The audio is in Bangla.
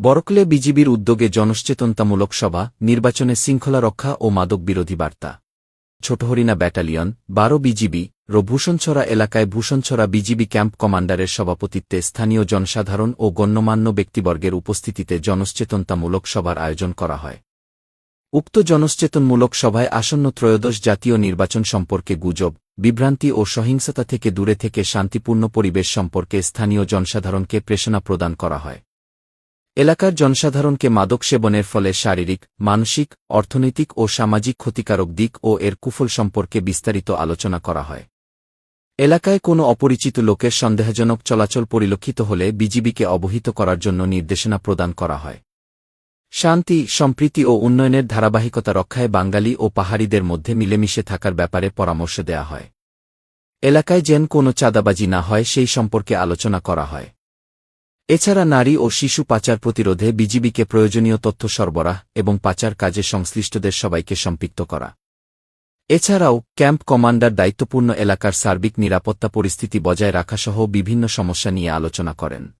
বরকলে বিজিবির উদ্যোগে জনসচেতনতামূলক সভা, নির্বাচনে শৃঙ্খলা রক্ষা ও মাদক বিরোধী বার্তা। ছোটহরিণা ব্যাটালিয়ন, বারো বিজিবি র ভূষণছড়া এলাকায় ভূষণছড়া বিজিবি ক্যাম্প কমান্ডারের সভাপতিত্বে স্থানীয় জনসাধারণ ও গণ্যমান্য ব্যক্তিবর্গের উপস্থিতিতে জনসচেতনতামূলক সভার আয়োজন করা হয়। উক্ত জনসচেতনমূলক সভায় আসন্ন ত্রয়োদশ জাতীয় নির্বাচন সম্পর্কে গুজব, বিভ্রান্তি ও সহিংসতা থেকে দূরে থেকে শান্তিপূর্ণ পরিবেশ সম্পর্কে স্থানীয় জনসাধারণকে প্রেষণা প্রদান করা হয়। এলাকার জনসাধারণকে মাদক সেবনের ফলে শারীরিক, মানসিক, অর্থনৈতিক ও সামাজিক ক্ষতিকারক দিক ও এর কুফল সম্পর্কে বিস্তারিত আলোচনা করা হয়। এলাকায় কোনো অপরিচিত লোকের সন্দেহজনক চলাচল পরিলক্ষিত হলে বিজিবিকে অবহিত করার জন্য নির্দেশনা প্রদান করা হয়। শান্তি, সম্প্রীতি ও উন্নয়নের ধারাবাহিকতা রক্ষায় বাঙালি ও পাহাড়িদের মধ্যে মিলেমিশে থাকার ব্যাপারে পরামর্শ দেয়া হয়। এলাকায় যেন কোনো চাঁদাবাজি না হয়, সেই সম্পর্কে আলোচনা করা হয়। এছাড়া নারী ও শিশু পাচার প্রতিরোধে বিজিবিকে প্রয়োজনীয় তথ্য সরবরাহ এবং পাচার কাজে সংশ্লিষ্টদের সবাইকে সম্পৃক্ত করা। এছাড়াও, ক্যাম্প কমান্ডার দায়িত্বপূর্ণ এলাকার সার্বিক নিরাপত্তা পরিস্থিতি বজায় রাখাসহ বিভিন্ন সমস্যা নিয়ে আলোচনা করেন।